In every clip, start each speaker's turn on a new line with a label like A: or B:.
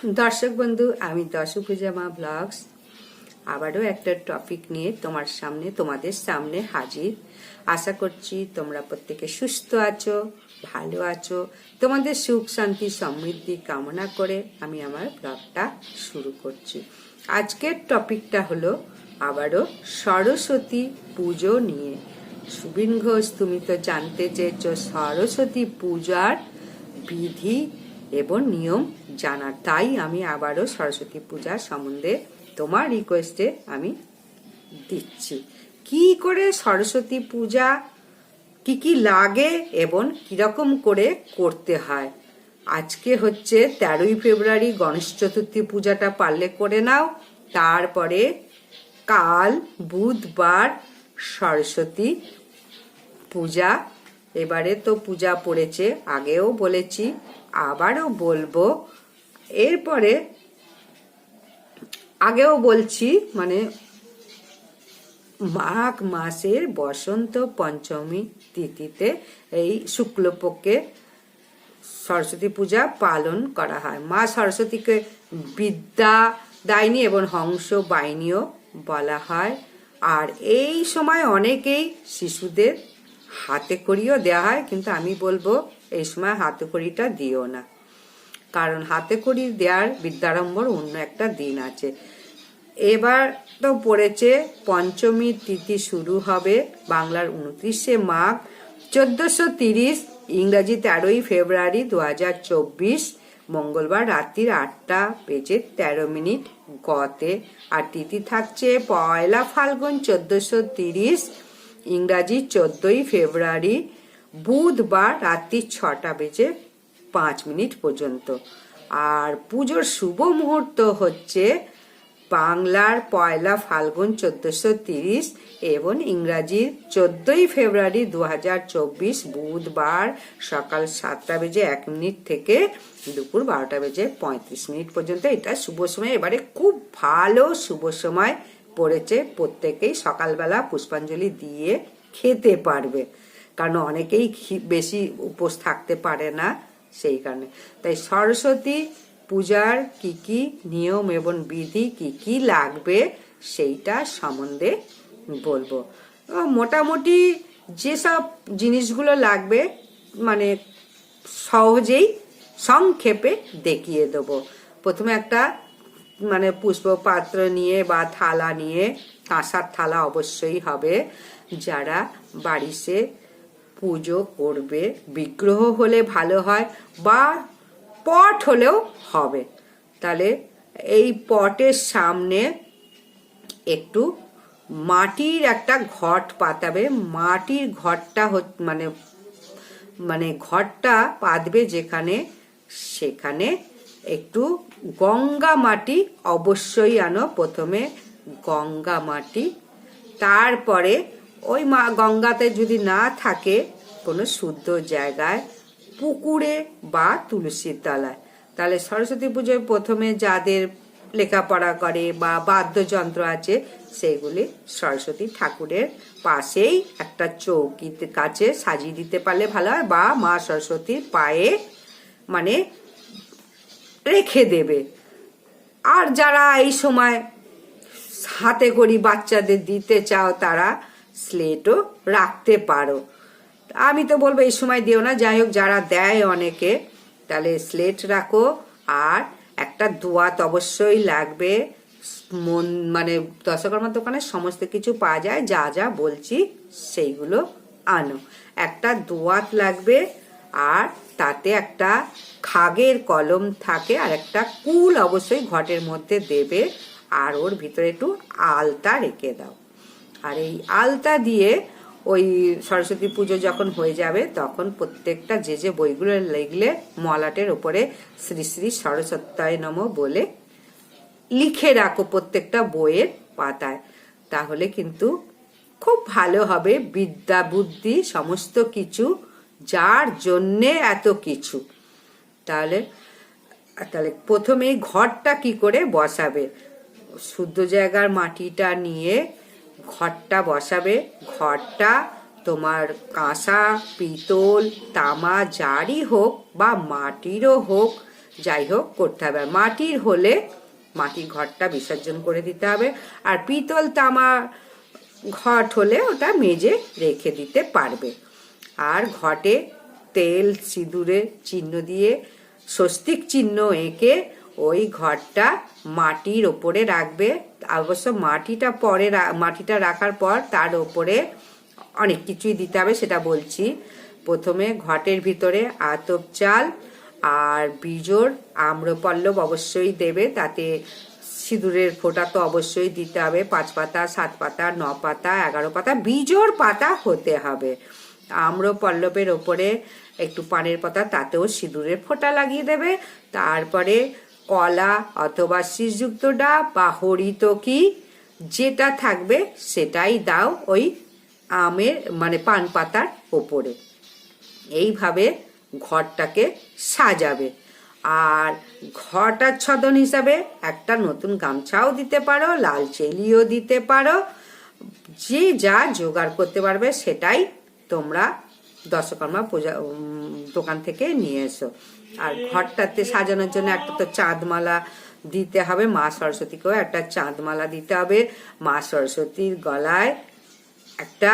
A: দর্শক বন্ধু, আমি দশ পূজা মা ব্লগস আবারও একটা টপিক নিয়ে তোমার সামনে, তোমাদের সামনে হাজির। আশা করছি তোমরা প্রত্যেকে সুস্থ আছো, ভালো আছো। তোমাদের সুখ, শান্তি, সমৃদ্ধি কামনা করে আমি আমার ব্লগটা শুরু করছি। আজকের টপিকটা হলো আবারও সরস্বতী পুজো নিয়ে। সুবিন ঘোষ, তুমি তো জানতে চেয়েছ, সরস্বতী পূজার বিধি এবং নিয়ম জানার। তাই আমি আবারও সরস্বতী পূজা সম্বন্ধে তোমার রিকোয়েস্টে আমি দিচ্ছি। কি করে সরস্বতী পূজা কি কি লাগে এবং কীরকম করে করতে হয়? আজকে হচ্ছে তেরোই ফেব্রুয়ারি গণেশ চতুর্থী পূজাটা পারলে করে নাও। তারপরে কাল, বুধবার সরস্বতী পূজা এবারে তো পূজা পড়েছে, আগেও বলেছি, আবারও বলব। এরপরে আগেও বলছি মানে মাঘ মাসের বসন্ত পঞ্চমী তিথিতে এই শুক্লপক্ষে সরস্বতী পূজা পালন করা হয়। মা সরস্বতীকে বিদ্যা দায়নী এবং হংস বাহিনীও বলা হয়। আর এই সময় অনেকেই শিশুদের হাতে করিও দেওয়া হয়, কিন্তু আমি বলব, এই সময় হাতে করিটা দিও না। কারণ হাতে করি দেওয়ার বিদ্যারম্ভর অন্য একটা দিন আছে। এবার তো পড়েছে, পঞ্চমী তিথি শুরু হবে বাংলার উনত্রিশে মাঘ, চোদ্দশো তিরিশ, ইংরাজি তেরোই ফেব্রুয়ারি দু হাজার চব্বিশ, মঙ্গলবার রাত্রির আটটা বেজে তেরো মিনিট গতে। আর তিথি থাকছে পয়লা ফাল্গুন চোদ্দশো তিরিশ ইংরাজি চোদ্দই ফেব্রুয়ারি বুধবার রাত্রি ছটা বেজে পাঁচ মিনিট পর্যন্ত। আর পুজোর শুভ মুহূর্ত হচ্ছে বাংলার পয়লা ফাল্গুন চোদ্দশো তিরিশ এবং ইংরাজির চোদ্দই ফেব্রুয়ারি দু হাজার চব্বিশ বুধবার সকাল সাতটা বেজে এক মিনিট থেকে দুপুর বারোটা বেজে পঁয়ত্রিশ মিনিট পর্যন্ত। এটা শুভ সময়। এবারে খুব ভালো শুভ সময়। পড়েছে, প্রত্যেকেই সকালবেলা পুষ্পাঞ্জলি দিয়ে খেতে পারবে। কারণ অনেকেই বেশি উপোস থাকতে পারে না সেই কারণে। তাই সরস্বতী পূজার কি কি নিয়ম এবং বিধি কি কি লাগবে সেইটা সম্বন্ধে বলব। মোটামুটি যেসব জিনিসগুলো লাগবে মানে সহজেই সংক্ষেপে দেখিয়ে দেবো। প্রথমে একটা মানে পুষ্প পাত্র নিয়ে বা থালা নিয়ে কাঁসার থালা অবশ্যই হবে। যারা বাড়িতে পুজো করবে, বিগ্রহ হলে ভালো হয় বা পট হলেও হবে। তাহলে এই পটের সামনে একটু মাটির একটা ঘট পাতাবে। মাটির ঘরটা মানে মানে ঘরটা পাতবে যেখানে, সেখানে একটু গঙ্গা মাটি অবশ্যই আনো প্রথমে গঙ্গা মাটি। তারপরে ওই মা গঙ্গাতে যদি না থাকে কোনো শুদ্ধ জায়গায় পুকুরে বা তুলসীর তলায়। তাহলে সরস্বতী পুজোয় প্রথমে যাদের লেখাপড়া করে বা বাদ্যযন্ত্র আছে, সেগুলি সরস্বতী ঠাকুরের পাশেই একটা চৌকিতে কাছে সাজিয়ে দিতে পারলে ভালো হয় বা মা সরস্বতীর পায়ে মানে রেখে দেবে। আর যারা এই সময় হাতে করি বাচ্চাদের দিতে চাও, তারা স্লেটও রাখতে পারো। আমি তো বলব, এই সময় দিও না। যাই হোক, যারা দেয় অনেকে, তাহলে স্লেট রাখো। আর একটা দোয়াত অবশ্যই লাগবে। মন মানে দশকর্মার দোকানে সমস্ত কিছু পাওয়া যায়। যা যা বলছি, সেইগুলো আনো। একটা দোয়াত লাগবে। আর তাতে একটা খাগের কলম থাকে আর একটা কুল অবশ্যই ঘটের মধ্যে দেবে আর ওর ভিতরে একটু আলতা রেখে দাও। আর এই আলতা দিয়ে ওই সরস্বতী পুজো যখন হয়ে যাবে, তখন প্রত্যেকটা যে যে বইগুলো লিখলে মলাটের ওপরে শ্রী শ্রী সরস্বত্যায় নম বলে লিখে রাখো প্রত্যেকটা বইয়ের পাতায়। তাহলে কিন্তু খুব ভালো হবে বিদ্যা বুদ্ধি সমস্ত কিছু যার জন্যে এত কিছু। তাহলে তাহলে প্রথমে ঘরটা কি করে বসাবে? শুদ্ধ জায়গার মাটিটা নিয়ে ঘরটা বসাবে। ঘরটা তোমার কাঁসা, পিতল, তামা, যারই হোক বা মাটিরও হোক, যাই হোক করতে হবে। মাটির হলে মাটির ঘরটা বিসর্জন করে দিতে হবে। আর পিতল, তামা ঘট হলে ওটা মেজে রেখে দিতে পারবে। আর ঘটে তেল সিঁদুরে চিহ্ন দিয়ে, স্বস্তিক চিহ্ন এঁকে ওই ঘরটা মাটির ওপরে রাখবে। অবশ্য মাটিটা পরে মাটিটা রাখার পর তার ওপরে অনেক কিছুই দিতে হবে সেটা বলছি। প্রথমে ঘটের ভিতরে আতপ চাল আর বীজোর আম্রপল্লব অবশ্যই দেবে, তাতে সিঁদুরের ফোঁটা তো অবশ্যই দিতে হবে। পাঁচ পাতা, সাত পাতা, ন পাতা, এগারো পাতা বীজোর পাতা হতে হবে। আম্রপল্লবের ওপরে একটু পানের পাতা, তাতেও সিঁদুরের ফোঁটা লাগিয়ে দেবে। তারপরে কলা অথবা শীষযুক্ত ডাব বা হরিতকি যেটা থাকবে সেটাই দাও ওই আমের মানে পান পাতার ওপরে। এইভাবে ঘরটাকে সাজাবে। আর ঘটাচ্ছদন হিসাবে একটা নতুন গামছাও দিতে পারো, লাল চেলিও দিতে পারো, যে যা জোগাড় করতে পারবে সেটাই তোমরা দশকর্মা পূজা দোকান থেকে নিয়ে এসো। আর ঘরটাতে সাজানোর জন্য একটা তো চাঁদমালা দিতে হবে, মা সরস্বতীকেও একটা চাঁদমালা দিতে হবে। মা সরস্বতীর গলায় একটা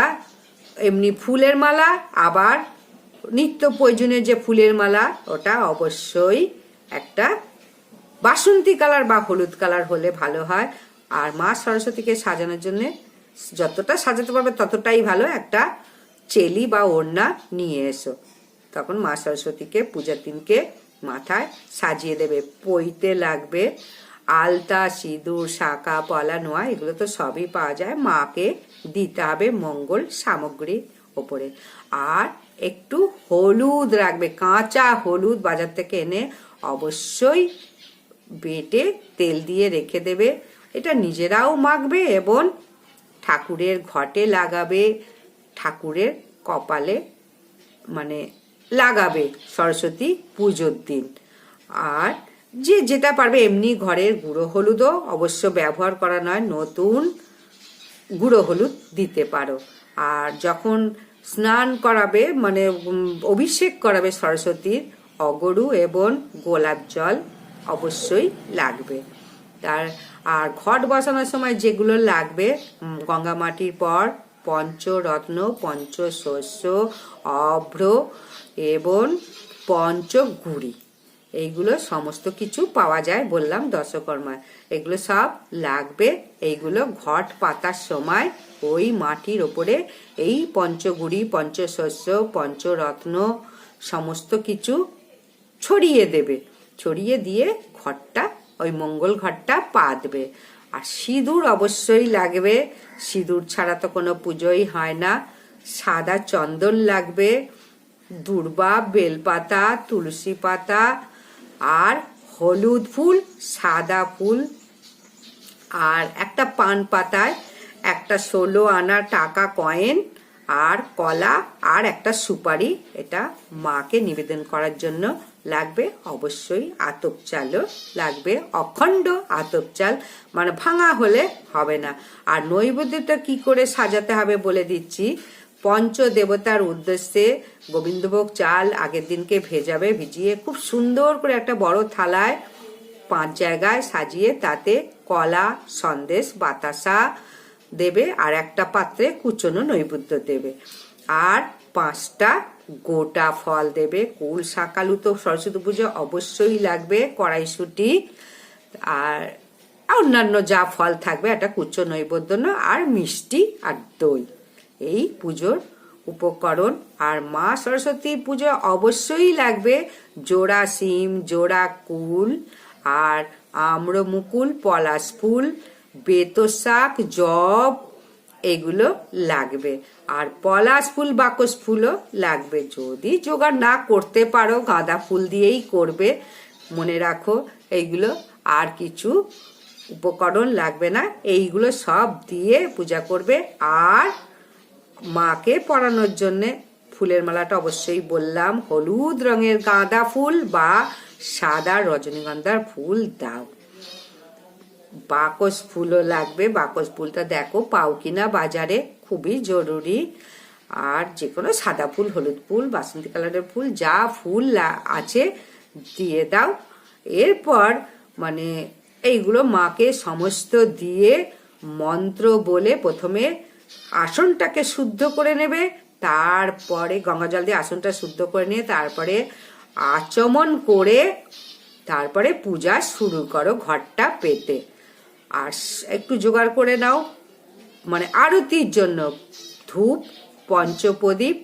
A: এমনি ফুলের মালা, আবার নিত্য প্রয়োজনীয় যে ফুলের মালা, ওটা অবশ্যই একটা বাসন্তী কালার বা হলুদ কালার হলে ভালো হয়। আর মা সরস্বতীকে সাজানোর জন্য যতটা সাজাতে পারবে ততটাই ভালো। একটা চেলি বা ওড়না নিয়ে এসো। তখন মা সরস্বতীকে পূজার দিনকে মাথায় সাজিয়ে দেবে। পইতে লাগবে আলতা, সিঁদুর শাঁকা পলা, নোয়া, এগুলো তো সবই পাওয়া যায়। মাকে দিতে হবে মঙ্গল সামগ্রী ওপরে। আর একটু হলুদ রাখবে, কাঁচা হলুদ বাজার থেকে এনে অবশ্যই বেটে তেল দিয়ে রেখে দেবে। এটা নিজেরাও মাখবে এবং ঠাকুরের ঘটে লাগাবে। ঠাকুরের কপালে মানে লাগাবে সরস্বতী পুজোর দিন। আর যে যেটা পারবে এমনি ঘরের গুঁড়ো হলুদও অবশ্য ব্যবহার করা নয়, নতুন গুঁড়ো হলুদ দিতে পারো। আর যখন স্নান করাবে মানে অভিষেক করাবে সরস্বতীর, অগরু এবং গোলাপ জল অবশ্যই লাগবে। তার, আর ঘট বসানোর সময় যেগুলো লাগবে গঙ্গা মাটির পর পঞ্চরত্ন, পঞ্চশস্য, অভ্র এবং পঞ্চগুড়ি। এইগুলো সমস্ত কিছু পাওয়া যায় বললাম দশকর্মায়। এগুলো সব লাগবে, এইগুলো ঘট পাতার সময় ওই মাটির ওপরে এই পঞ্চগুড়ি, পঞ্চশস্য, পঞ্চরত্ন সমস্ত কিছু ছড়িয়ে দেবে। ছড়িয়ে দিয়ে ঘরটা, ওই মঙ্গল ঘরটা পা দেবে আর সিঁদুর অবশ্যই লাগবে। সিঁদুর ছাড়া তো কোনো পুজোই হয় না। সাদা চন্দন লাগবে, দুর্বা, বেলপাতা, তুলসী পাতা আর হলুদ ফুল, সাদা ফুল আর একটা পান পাতায় একটা ষোলো আনা টাকা কয়েন আর কলা আর একটা সুপারি। এটা মাকে নিবেদন করার জন্য লাগবে, অবশ্যই আতপ চালও লাগবে। অখণ্ড আতপ চাল মানে ভাঙা হলে হবে না। আর নৈবেদ্যটা কি করে সাজাতে হবে বলে দিচ্ছি পঞ্চ দেবতার উদ্দেশ্যে গোবিন্দভোগ চাল আগের দিনকে ভেজাবে, ভিজিয়ে খুব সুন্দর করে একটা বড় থালায় পাঁচ জায়গায় সাজিয়ে তাতে কলা, সন্দেশ, বাতাসা দেবে আর একটা পাত্রে কুচনো নৈবেদ্য দেবে। আর পাঁচটা গোটা ফল দেবে। কুল শাকালু তো সরস্বতী পুজো অবশ্যই লাগবে, কড়াইশুটি আর অন্যান্য যা ফল থাকবে, একটা কুচো নৈবেদ্য আর মিষ্টি আর দই। এই পুজোর উপকরণ। আর মা সরস্বতী পুজো অবশ্যই লাগবে জোড়া সিম জোড়া কুল আর আম্র মুকুল পলাশ ফুল, বেতো শাক, জব এগুলো লাগবে। আর পলাশ ফুল বাকস ফুলও লাগবে। যদি জোগাড় না করতে পারো, গাঁদা ফুল দিয়েই করবে। মনে রাখো এইগুলো আর কিছু উপকরণ লাগবে না। এইগুলো সব দিয়ে পূজা করবে। আর মাকে পরানোর জন্যে ফুলের মালাটা অবশ্যই বললাম। হলুদ রঙের গাঁদা ফুল বা সাদা রজনীগন্ধার ফুল দাও। বাকস ফুলও লাগবে। বাকস ফুলটা দেখো, পাও কিনা বাজারে খুবই জরুরি। আর যে কোনো সাদা ফুল, হলুদ ফুল, বাসন্তী কালারের ফুল, যা ফুল আছে, দিয়ে দাও। এরপর মানে এইগুলো মাকে সমস্ত দিয়ে মন্ত্র বলে প্রথমে আসনটাকে শুদ্ধ করে নেবে। তারপরে গঙ্গা জল দিয়ে আসনটা শুদ্ধ করে নিয়ে তারপরে আচমন করে তারপরে পূজা শুরু করো ঘরটা পেতে। আর একটু জোগাড় করে নাও। মানে আরতির জন্য ধূপ, পঞ্চপ্রদীপ,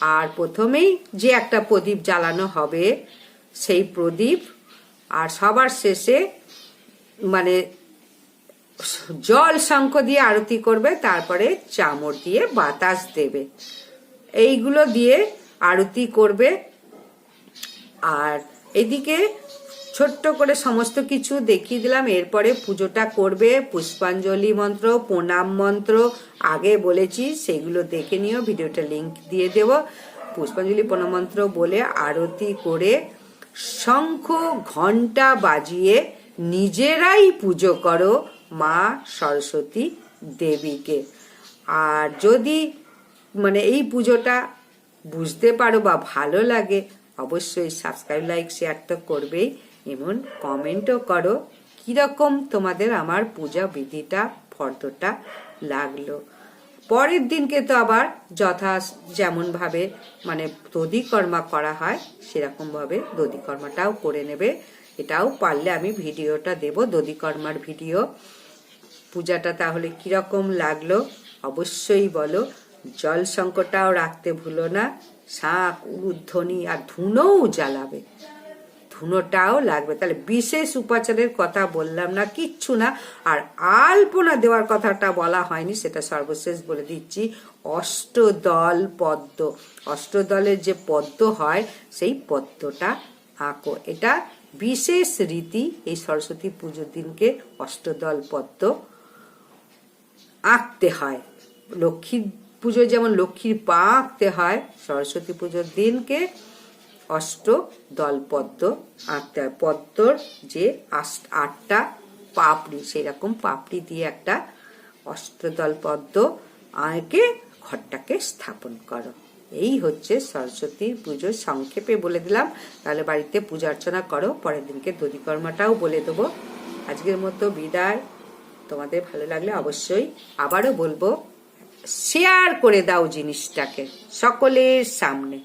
A: আর প্রথমেই যে একটা প্রদীপ জ্বালানো হবে, সেই প্রদীপ। আর সবার শেষে মানে জল শঙ্খ দিয়ে আরতি করবে, তারপরে চামর দিয়ে বাতাস দেবে। এইগুলো দিয়ে আরতি করবে। আর এদিকে ছোট্ট করে সমস্ত কিছু দেখিয়ে দিলাম। এরপরে পুজোটা করবে, পুষ্পাঞ্জলি মন্ত্র, প্রণাম মন্ত্র, আগে বলেছি, সেগুলো দেখে নিও, ভিডিওটা লিংক দিয়ে দেব। পুষ্পাঞ্জলি, প্রণাম মন্ত্র বলে আরতি করে শঙ্খ ঘণ্টা বাজিয়ে নিজেরাই পুজো করো মা সরস্বতী দেবীকে। আর যদি মানে এই পুজোটা বুঝতে পারো বা ভালো লাগে, অবশ্যই সাবস্ক্রাইব লাইক শেয়ার তো করবেই। এমন কমেন্টও করো, কীরকম তোমাদের আমার পূজা বিধিটা, ফর্দটা লাগল। পরের দিনকে তো আবার যথা যেমনভাবে মানে দধিকর্মা করা হয়, সেরকমভাবে দধিকর্মাটাও করে নেবে। এটাও পারলে আমি ভিডিওটা দেব, দধিকর্মার ভিডিও। পূজাটা তাহলে কীরকম লাগল, অবশ্যই বলো। জল সংকটটাও রাখতে ভুলো না, শাঁখ উলুধ্বনি আর ধুনোও জ্বালাবে। ধুনোটাও লাগবে। তাহলে বিশেষ উপাচারের কথা বললাম না, কিচ্ছু না। আর আলপনা দেওয়ার কথাটা বলা হয়নি, সেটা সর্বশেষ বলে দিচ্ছি। অষ্টদল পদ্ম। অষ্টদলের যে পদ্ম হয়, সেই পদ্মটা আঁকো। এটা বিশেষ রীতি এই সরস্বতী পুজোর দিনকে অষ্টদল পদ্ম আঁকতে হয়। লক্ষ্মী পুজো যেমন লক্ষ্মীর পা আঁকতে হয়, সরস্বতী পুজোর দিনকে অষ্ট দল পদ্ম আঁকতে হয় পদ্মর যে আটটা পাপড়ি, সেরকম পাপড়ি দিয়ে একটা অষ্টদল পদ্ম আঁকে ঘরটাকে স্থাপন করো। এই হচ্ছে সরস্বতী পুজোর সংক্ষেপে বলে দিলাম। তাহলে বাড়িতে পূজা অর্চনা করো, পরের দিনকে দধিকর্মাটাও বলে দেবো। আজকের মতো বিদায়। তোমাদের ভালো লাগলে অবশ্যই আবারও বলব শেয়ার করে দাও জিনিসটাকে সকলের সামনে।